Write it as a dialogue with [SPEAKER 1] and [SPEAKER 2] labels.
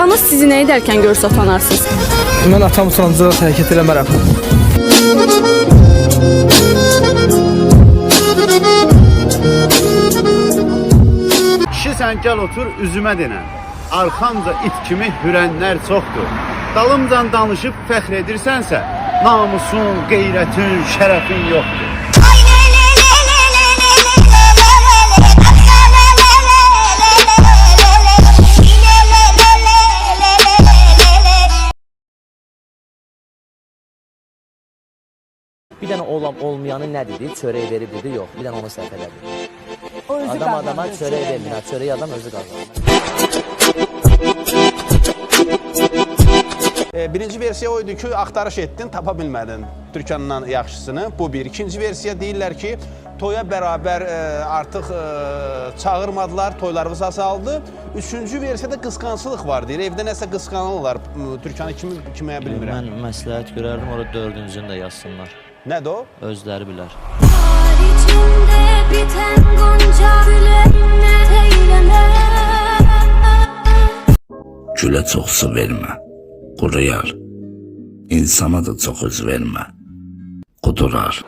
[SPEAKER 1] Atanız sizi nə edərkən görsə utanarsınız?
[SPEAKER 2] Mən atam utancaq hərəkət eləmərəm.
[SPEAKER 3] Kişisən gəl otur üzümə denən. Arxamca it kimi hürənlər çoxdur. Dalımcan danışıb fəxr edirsənsə, namusun, qeyrətin, şərəfin yoxdur.
[SPEAKER 4] Bir dənə olan olmayanı nə dedi? Çörək verib dedi, yox. Bir dənə onu səhv elədi.
[SPEAKER 5] O özü
[SPEAKER 4] Adam adama
[SPEAKER 5] qazanır,
[SPEAKER 4] çörək vermir, adam özü qazanır.
[SPEAKER 6] Birinci versiya o idi ki, axtarış etdin, tapa bilmədin Türkandan yaxşısını. Bu bir. İkinci versiya deyirlər ki, toya bərabər e, artıq e, çağırmadılar, toylarımız azaldı. Üçüncü versiyada qısqanclıq var deyir. Evdə nəsə qısqanırlar. Türkanı kimi kiməyə bilmirəm.
[SPEAKER 7] Mən məsləhət görərdim, ora dördüncünü də yazsınlar.
[SPEAKER 6] Nədir o?
[SPEAKER 7] Özləri bilər.
[SPEAKER 8] gonca eyleme
[SPEAKER 9] Gülə çox su vermə, quruyar. İnsana da çox öz vermə, qudurar.